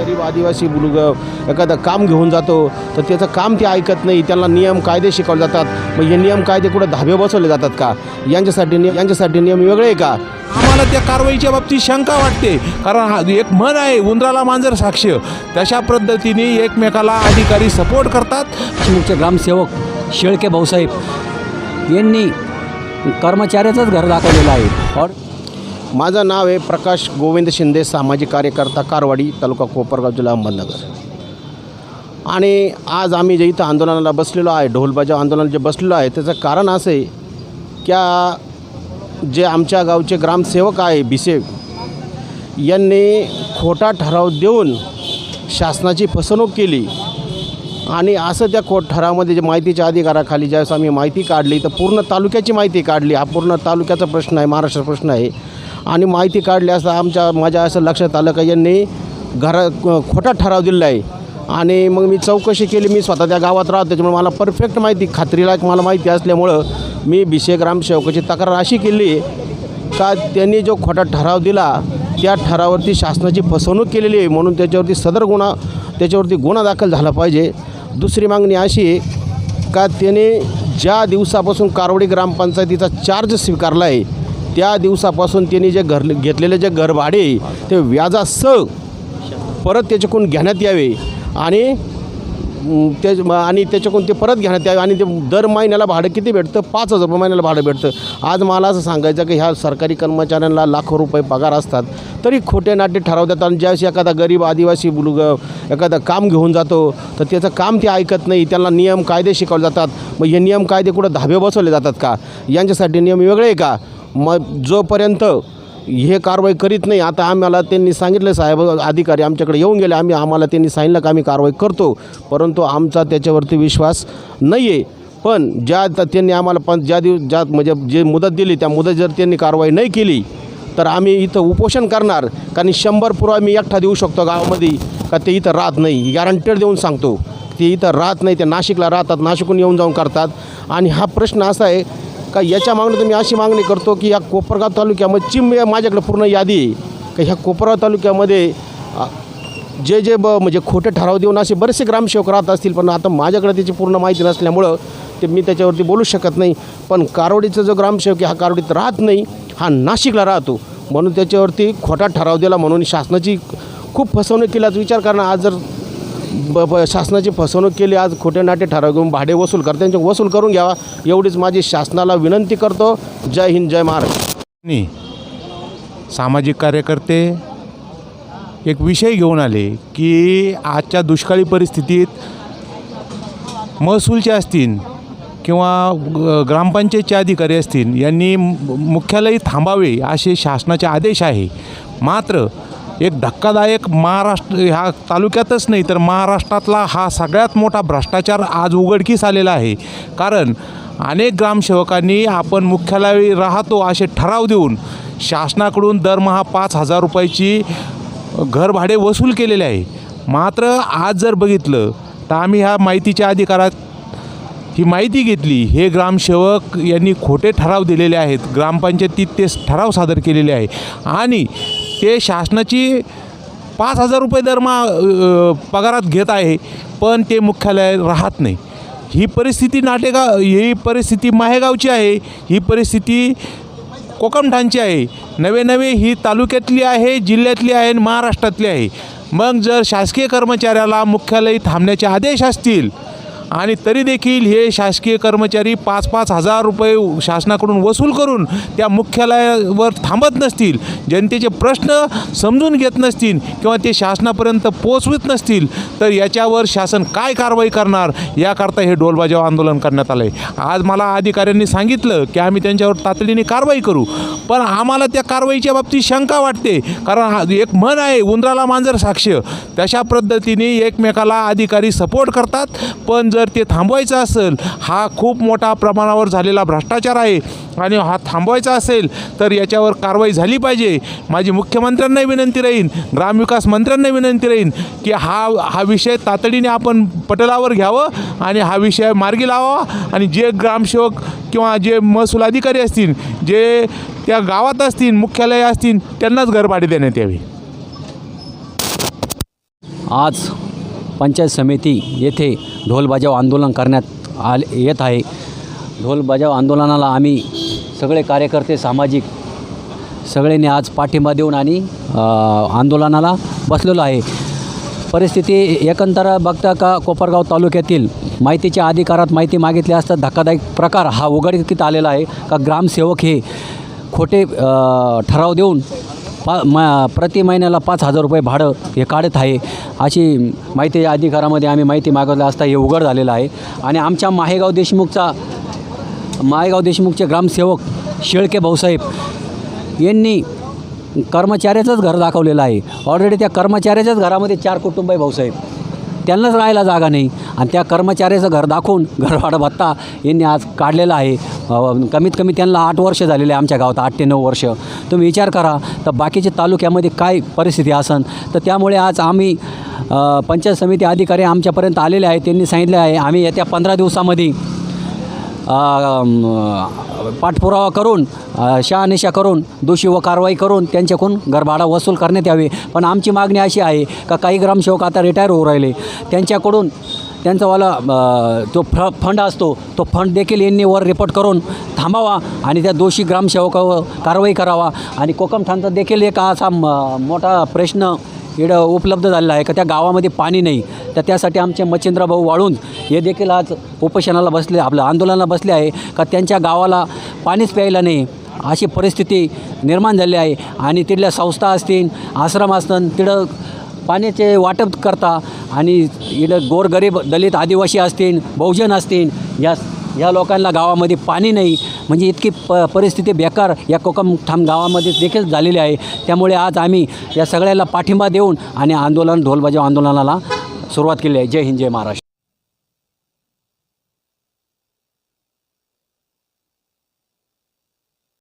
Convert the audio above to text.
आदिवासी मुलग एखादं काम घेऊन जातो तर त्याचं काम ते ऐकत नाही त्यांना नियम कायदे शिकवले जातात. मग हे नियम कायदे कुठं धाबे बसवले जातात का? यांच्यासाठी नियम यांच्यासाठी नियम वेगळे आहे का? आम्हाला त्या कारवाईच्या बाबतीत शंका वाटते. कारण हा एक म्हण आहे उंदराला मांजर साक्ष. तशा पद्धतीने एकमेकाला अधिकारी सपोर्ट करतात. देशमुखचे ग्रामसेवक शेळके भाऊसाहेब यांनी कर्मचाऱ्याचंच घर दाखवलेलं आहे. और माझं नाव आहे प्रकाश गोविंद शिंदे सामाजिक कार्यकर्ता कारवाडी तालुका कोपरगाव जिल्हा अहमदनगर. आणि आज आम्ही जे इथं आंदोलनाला बसलेलो आहे ढोलबाजा आंदोलन जे बसलेलो आहे त्याचं कारण असं आहे की जे आमच्या गावचे ग्रामसेवक आहे बिसेव यांनी खोटा ठराव देऊन शासनाची फसवणूक केली. आणि असं त्या खोट ठरावामध्ये जे माहितीच्या अधिकाराखाली ज्यावेळेस आम्ही माहिती काढली तर पूर्ण तालुक्याची माहिती काढली. हा पूर्ण तालुक्याचा प्रश्न आहे महाराष्ट्र प्रश्न आहे. आणि माहिती काढली असता आमच्या माझ्या असं लक्षात आलं का यांनी घरा खोटा ठराव दिलेला आहे आणि मग मी चौकशी केली मी स्वतः त्या गावात राहतो त्याच्यामुळे मला परफेक्ट माहिती खात्रीला मला माहिती असल्यामुळं मी बिशे ग्रामसेवकाची तक्रार अशी केली का त्यांनी जो खोटा ठराव दिला त्या ठरावावरती शासनाची फसवणूक केलेली आहे. म्हणून त्याच्यावरती सदर गुन्हा त्याच्यावरती गुन्हा दाखल झाला पाहिजे. दुसरी मागणी अशी आहे का त्याने ज्या दिवसापासून कारवडी ग्रामपंचायतीचा चार्ज स्वीकारला आहे त्या दिवसापासून त्यांनी जे घर घेतलेले जे घरभाडे आहे, ते व्याजासह परत त्याच्याकडून घेण्यात यावे आणि त्या आणि त्याच्याकडून ते परत घेण्यात यावे आणि ते दर महिन्याला भाडं किती भेटतं? पाच हजार रुपये महिन्याला भाडं भेटतं. आज मला असं सांगायचं की ह्या सरकारी कर्मचाऱ्यांना लाखो रुपये पगार असतात तरी खोटे नाटे ठरवतात आणि ज्यावेळेस एखादा गरीब आदिवासी मुलग एखादा काम घेऊन जातो तर त्याचं काम ते ऐकत नाही त्यांना नियम कायदे शिकवले जातात. मग हे नियम कायदे कुठं धाबे बसवले जातात का? यांच्यासाठी नियम वेगळे आहे का? मग जोपर्यंत हे कारवाई करीत नाही आता आम्हाला त्यांनी सांगितलं साहेब अधिकारी आमच्याकडे येऊन गेले आम्ही आम्हाला त्यांनी सांगितलं का आम्ही कारवाई करतो परंतु आमचा त्याच्यावरती विश्वास नाही आहे पण ज्या त्यांनी आम्हाला पण ज्या दिवस ज्या म्हणजे जे मुदत दिली त्या मुदत जर त्यांनी कारवाई नाही केली तर आम्ही इथं उपोषण करणार. कारण शंभर पुरावा मी एकटा देऊ शकतो गावामध्ये का ते इथं राहत नाही. गॅरंटेड देऊन सांगतो. ते इथं राहत नाही ते नाशिकला राहतात नाशिकहून येऊन जाऊन करतात. आणि हा प्रश्न असा आहे का याच्या मागणीत मी अशी मागणी करतो की या कोपरगाव तालुक्यामध्ये चिम माझ्याकडे पूर्ण यादी आहे. का ह्या कोपरगाव तालुक्यामध्ये जे जे ब म्हणजे खोटे ठराव देऊन असे बरेचसे ग्रामसेवक राहत असतील पण आता माझ्याकडे त्याची पूर्ण माहिती नसल्यामुळं ते मी त्याच्यावरती बोलू शकत नाही. पण कारोडीचा जो ग्रामसेवक आहे हा कारोडीत राहत नाही हा नाशिकला राहतो. म्हणून त्याच्यावरती खोटा ठराव दिला म्हणून शासनाची खूप फसवणूक केल्याचा विचार करणं आज जर ब ब शासनाची फसवणूक केली आज खोटे नाटे ठराव घेऊन भाडे वसूल करते त्यांचे वसूल करून घ्यावा एवढीच माझी शासनाला विनंती करतो. जय हिंद जय महाराष्ट्र. सामाजिक कार्यकर्ते एक विषय घेऊन आले की आजच्या दुष्काळी परिस्थितीत महसूलचे असतील किंवा ग्रामपंचायतचे अधिकारी असतील यांनी मुख्यालय थांबावे असे शासनाचे आदेश आहे. मात्र एक धक्कादायक महाराष्ट्र ह्या तालुक्यातच नाही तर महाराष्ट्रातला हा सगळ्यात मोठा भ्रष्टाचार आज उघडकीस आलेला आहे. कारण अनेक ग्रामसेवकांनी आपण मुख्यालय राहतो असे ठराव देऊन शासनाकडून दरमहा पाच हजार रुपयाची घर भाडे वसूल केलेले आहे. मात्र आज जर बघितलं तर आम्ही ह्या माहितीच्या अधिकारात ही माहिती घेतली. हे ग्रामसेवक यांनी खोटे ठराव दिलेले आहेत. ग्रामपंचायतीत ते ठराव सादर केलेले आहे. आणि ते शासनाची पाच हजार रुपये दरमहा पगारात घेत आहे पण ते मुख्यालय राहत नाही. ही परिस्थिती नाटेगाव ही परिस्थिती माहेगावची आहे ही परिस्थिती कोकमठाणची आहे. नवे नवे ही तालुक्यातली आहे जिल्ह्यातली आहे आणि महाराष्ट्रातली आहे. मग जर शासकीय कर्मचाऱ्याला मुख्यालय थांबण्याचे आदेश असतील आणि तरी देखील हे शासकीय कर्मचारी पाच पाच हजार रुपये शासनाकडून वसूल करून त्या मुख्यालयावर थांबत नसतील जनतेचे प्रश्न समजून घेत नसतील किंवा ते शासनापर्यंत पोचवत नसतील तर याच्यावर शासन काय कारवाई करणार याकरता हे डोलबाजाव आंदोलन करण्यात आलं आहे आज मला अधिकाऱ्यांनी सांगितलं की आम्ही त्यांच्यावर तातडीने कारवाई करू पण आम्हाला त्या कारवाईच्या बाबतीत शंका वाटते कारण एक म्हण आहे उंदराला मांजर साक्ष. तशा पद्धतीने एकमेकाला अधिकारी सपोर्ट करतात पण जर ते थांबवायचं असेल हा खूप मोठा प्रमाणावर झालेला भ्रष्टाचार आहे आणि हा थांबवायचा असेल तर याच्यावर कारवाई झाली पाहिजे. माझी मुख्यमंत्र्यांना विनंती राहीन ग्रामविकास मंत्र्यांना विनंती राहीन की हा हा विषय तातडीने आपण पटलावर घ्यावं आणि हा विषय मार्गी लावावा. आणि जे ग्रामसेवक किंवा जे महसूल अधिकारी असतील जे त्या गावात असतील मुख्यालय असतील त्यांनाच घरभाडे देण्यात यावी. आज पंचायत समिती येथे ढोल बजाव आंदोलन करण्यात आले येत आहे. ढोल बजाव आंदोलनाला आम्ही सगळे कार्यकर्ते सामाजिक सगळ्यांनी आज पाठिंबा देऊन आणि आंदोलनाला बसलेलो आहे. परिस्थिती एकंदर बघता का कोपरगाव तालुक्यातील माहितीच्या अधिकारात माहिती मागितली असता धक्कादायक प्रकार हा उघडकीत आलेला आहे का ग्रामसेवक हे खोटे ठराव देऊन पा म प्रति महिन्याला पाच हजार रुपये भाडं हे काढत आहे. अशी माहिती अधिकारामध्ये आम्ही माहिती मागवली असता हे उघड झालेलं आहे. आणि आमच्या माहेगाव देशमुखचा माहेगाव देशमुखचे ग्रामसेवक शेळके भाऊसाहेब यांनी कर्मचाऱ्याचंच घर दाखवलेलं आहे. ऑलरेडी त्या कर्मचाऱ्याच्याच घरामध्ये चार कुटुंब आहे भाऊसाहेब. त्यांनाच राहायला जागा नाही. आणि त्या कर्मचाऱ्याचं घर दाखवून घरवाडा भत्ता यांनी आज काढलेला आहे. कमीत कमी त्यांना आठ वर्ष झालेले आहे आमच्या गावात आठ ते नऊ वर्ष. तुम्ही विचार करा तर बाकीच्या तालुक्यामध्ये काय परिस्थिती असन? तर त्यामुळे आज आम्ही पंचायत समिती अधिकारी आमच्यापर्यंत आलेले आहे त्यांनी सांगितले आहे आम्ही येत्या पंधरा दिवसामध्ये पाठपुरावा करून शहानिशा करून दोषी व कारवाई करून त्यांच्याकडून घरभाडा वसूल करण्यात यावे. पण आमची मागणी अशी आहे का काही ग्रामसेवक आता रिटायर होऊ राहिले. त्यांच्याकडून त्यांचावाला जो फ फंड असतो तो फंड देखील यांनी वर रिपोर्ट करून थांबावा आणि त्या दोषी ग्रामसेवकावर कारवाई करावा. आणि कोकमठाणचा देखील एक असा म- मोठा प्रश्न इड उपलब्ध झालेला आहे का त्या गावामध्ये पाणी नाही तर त्यासाठी आमचे मच्छिंद्रभाऊ वाळून हे देखील आज उपोषणाला बसले आपलं आंदोलनाला बसले आहे का त्यांच्या गावाला पाणीच प्यायला नाही अशी परिस्थिती निर्माण झाली आहे. आणि तिथल्या संस्था असतील आश्रम असतील तिथं पाण्याचे वाटप करता आणि इकडं गोरगरीब दलित आदिवासी असतील बहुजन असतील या या लोकांना गावामध्ये पाणी नाही म्हणजे इतकी प परिस्थिती बेकार या कोकमठाम गावामध्ये देखील झालेली आहे. त्यामुळे आज आम्ही या सगळ्याला पाठिंबा देऊन आणि आंदोलन ढोलबाजाव आंदोलनाला सुरुवात केली आहे. जय हिंद जय महाराष्ट्र.